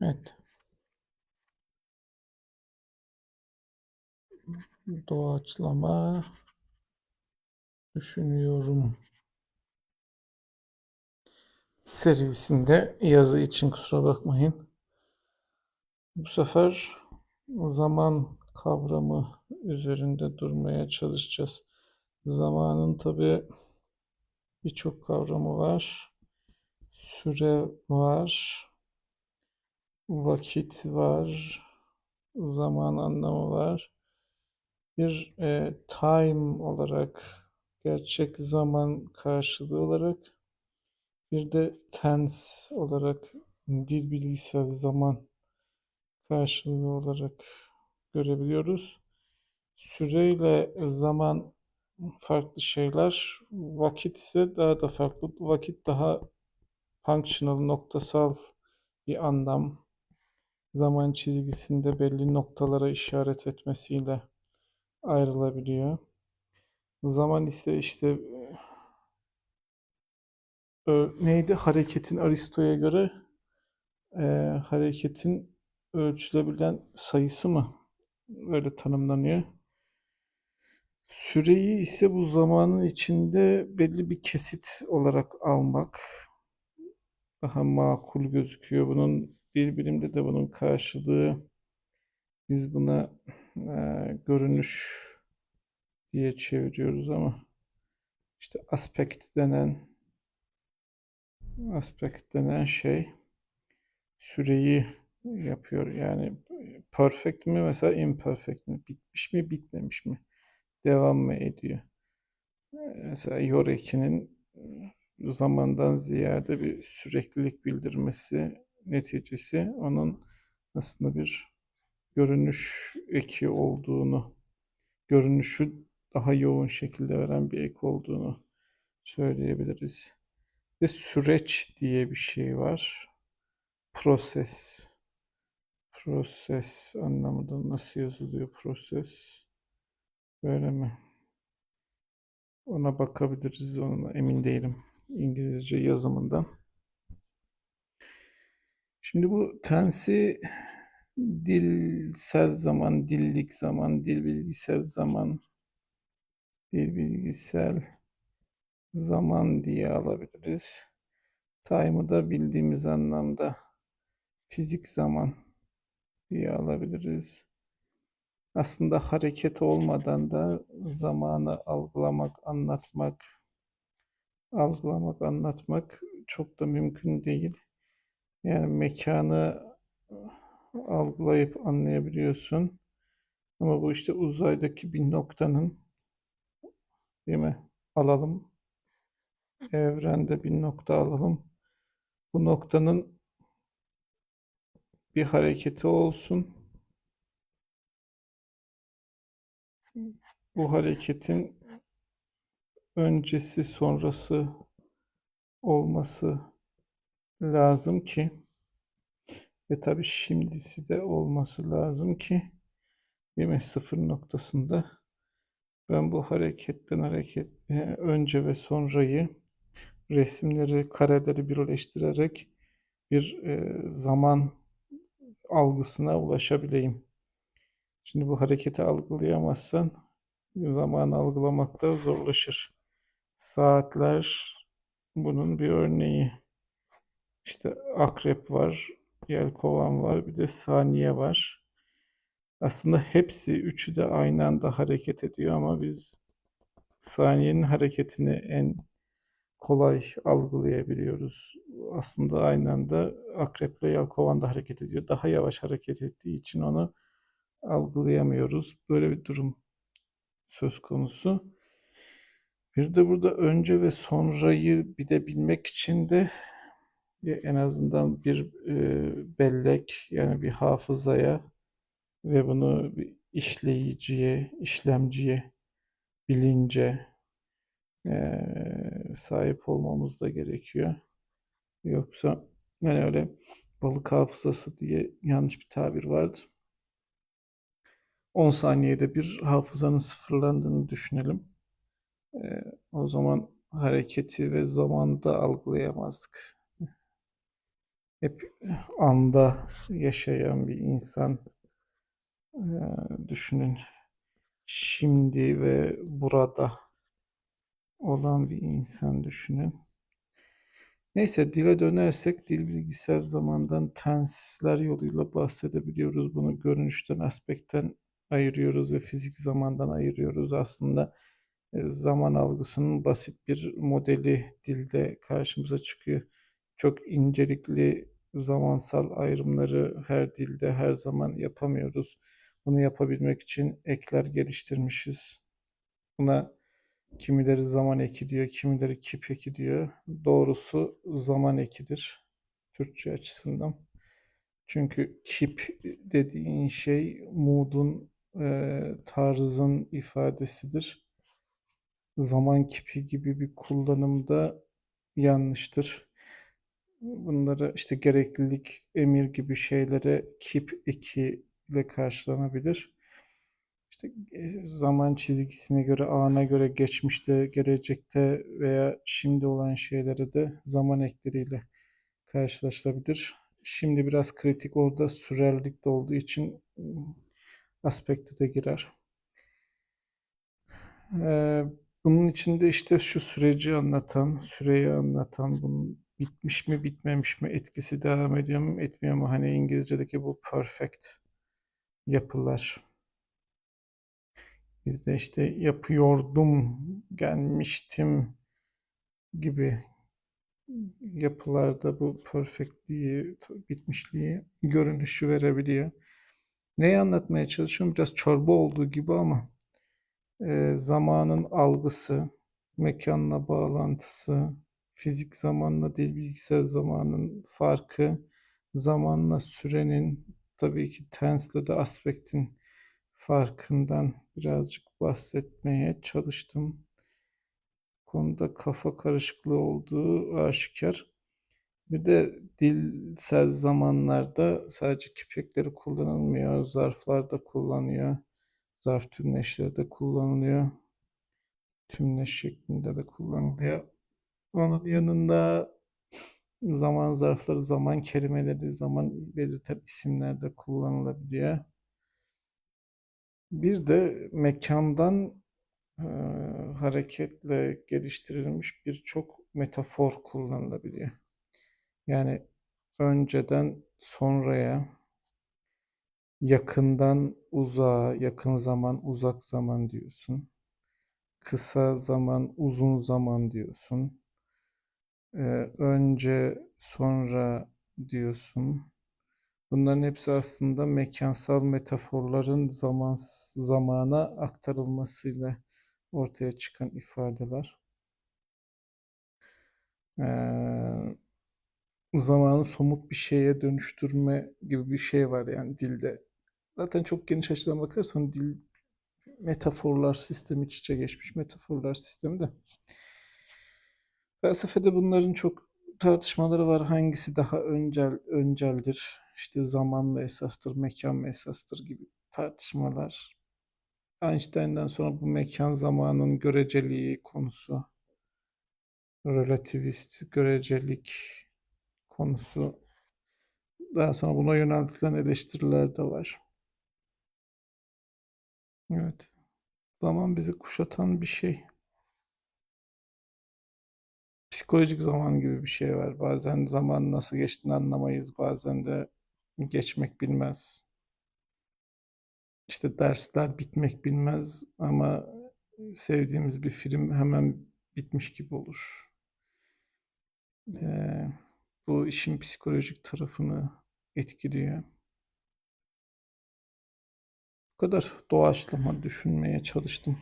Evet. Doğaçlama düşünüyorum. Serisinde yazı için kusura bakmayın. Bu sefer zaman kavramı üzerinde durmaya çalışacağız. Zamanın tabii birçok kavramı var. Süre var, vakit var, zaman anlamı var. Bir e, time olarak, gerçek zaman karşılığı olarak, bir de tense olarak, dil bilgisel zaman karşılığı olarak görebiliyoruz. Süreyle zaman farklı şeyler, vakit ise daha da farklı. Vakit daha functional, noktasal bir anlam, zaman çizgisinde belli noktalara işaret etmesiyle ayrılabiliyor. Zaman ise işte e, neydi? Hareketin Aristo'ya göre e, hareketin ölçülebilen sayısı mı? Öyle tanımlanıyor. Süreyi ise bu zamanın içinde belli bir kesit olarak almak daha makul gözüküyor. Bunun dil bilimde de bunun karşılığı biz buna e, görünüş diye çeviriyoruz ama işte aspekt denen aspekt denen şey süreyi yapıyor. Yani perfect mi mesela imperfect mi? Bitmiş mi bitmemiş mi? Devam mı ediyor? Mesela Yoreki'nin zamandan ziyade bir süreklilik bildirmesi neticesi onun aslında bir görünüş eki olduğunu, görünüşü daha yoğun şekilde veren bir ek olduğunu söyleyebiliriz. Ve süreç diye bir şey var. Proses. Proses anlamında nasıl yazılıyor proses? Böyle mi? Ona bakabiliriz. Ona emin değilim. İngilizce yazımından. Şimdi bu tensi dilsel zaman, dillik zaman, dil bilgisel zaman, dil bilgisel zaman diye alabiliriz. Time'ı da bildiğimiz anlamda fizik zaman diye alabiliriz. Aslında hareket olmadan da zamanı algılamak, anlatmak, algılamak, anlatmak çok da mümkün değil. Yani mekanı algılayıp anlayabiliyorsun. Ama bu işte uzaydaki bir noktanın değil mi? Alalım. Evrende bir nokta alalım. Bu noktanın bir hareketi olsun. Bu hareketin öncesi sonrası olması lazım ki ve tabii şimdisi de olması lazım ki mi? Sıfır noktasında ben bu hareketten hareket e, önce ve sonrayı resimleri, kareleri birleştirerek bir e, zaman algısına ulaşabileyim. Şimdi bu hareketi algılayamazsan zaman algılamak da zorlaşır. Saatler bunun bir örneği. İşte akrep var, yelkovan var, bir de saniye var. Aslında hepsi üçü de aynı anda hareket ediyor ama biz saniyenin hareketini en kolay algılayabiliyoruz. Aslında aynı anda akreple yelkovan da hareket ediyor. Daha yavaş hareket ettiği için onu algılayamıyoruz. Böyle bir durum söz konusu. Bir de burada önce ve sonrayı bir de bilmek için de en azından bir e, bellek yani bir hafızaya ve bunu bir işleyiciye, işlemciye, bilince e, sahip olmamız da gerekiyor. Yoksa yani öyle balık hafızası diye yanlış bir tabir vardı. 10 saniyede bir hafızanın sıfırlandığını düşünelim. E, o zaman hareketi ve zamanı da algılayamazdık. Hep anda yaşayan bir insan eee, düşünün. Şimdi ve burada olan bir insan düşünün. Neyse dile dönersek dil bilgisayar zamandan tensler yoluyla bahsedebiliyoruz. Bunu görünüşten, aspekten ayırıyoruz ve fizik zamandan ayırıyoruz. Aslında e, zaman algısının basit bir modeli dilde karşımıza çıkıyor. Çok incelikli zamansal ayrımları her dilde her zaman yapamıyoruz. Bunu yapabilmek için ekler geliştirmişiz. Buna kimileri zaman eki diyor, kimileri kip eki diyor. Doğrusu zaman ekidir Türkçe açısından. Çünkü kip dediğin şey mood'un, e, tarzın ifadesidir. Zaman kipi gibi bir kullanımda yanlıştır. Bunlara işte gereklilik, emir gibi şeylere kip eki ile karşılanabilir. İşte e, zaman çizgisine göre, ana göre geçmişte, gelecekte veya şimdi olan şeylere de zaman ekleriyle karşılaşılabilir. Şimdi biraz kritik orada sürerlik de olduğu için ım, aspekte de girer. Ee, bunun içinde işte şu süreci anlatan, süreyi anlatan, bunun bitmiş mi bitmemiş mi, etkisi devam ediyor mu etmiyor mu? Hani İngilizce'deki bu perfect yapılar. Bizde işte yapıyordum, gelmiştim gibi yapılarda bu perfectliği, bitmişliği görünüşü verebiliyor. Neyi anlatmaya çalışıyorum? Biraz çorba olduğu gibi ama e, zamanın algısı, mekanla bağlantısı, fizik zamanla dil bilgisayar zamanın farkı, zamanla sürenin, tabii ki tense'le de aspektin farkından birazcık bahsetmeye çalıştım. Konuda kafa karışıklığı olduğu aşikar. Bir de dilsel zamanlarda sadece kipekleri kullanılmıyor, zarflarda kullanıyor. Zarf tümleşleri de kullanılıyor. Tümleş şeklinde de kullanılıyor. Onun yanında zaman zarfları, zaman kelimeleri, zaman belirten isimler de kullanılabiliyor. Bir de mekandan e, hareketle geliştirilmiş birçok metafor kullanılabiliyor. Yani önceden sonraya, yakından uzağa, yakın zaman, uzak zaman diyorsun. Kısa zaman, uzun zaman diyorsun. Önce, sonra diyorsun. Bunların hepsi aslında mekansal metaforların zaman zamana aktarılmasıyla ortaya çıkan ifadeler. Ee, zamanı somut bir şeye dönüştürme gibi bir şey var yani dilde. Zaten çok geniş açıdan bakarsan dil metaforlar sistemi iç içe geçmiş metaforlar sistemi de. Felsefede bunların çok tartışmaları var. Hangisi daha öncel önceldir? İşte zaman mı esastır, mekan mı esastır gibi tartışmalar. Einstein'dan sonra bu mekan zamanın göreceliği konusu, relativist görecelik konusu. Daha sonra buna yöneltilen eleştiriler de var. Evet. Zaman bizi kuşatan bir şey. Psikolojik zaman gibi bir şey var. Bazen zaman nasıl geçtiğini anlamayız. Bazen de geçmek bilmez. İşte dersler bitmek bilmez ama sevdiğimiz bir film hemen bitmiş gibi olur. Ee, bu işin psikolojik tarafını etkiliyor. Bu kadar doğaçlama düşünmeye çalıştım.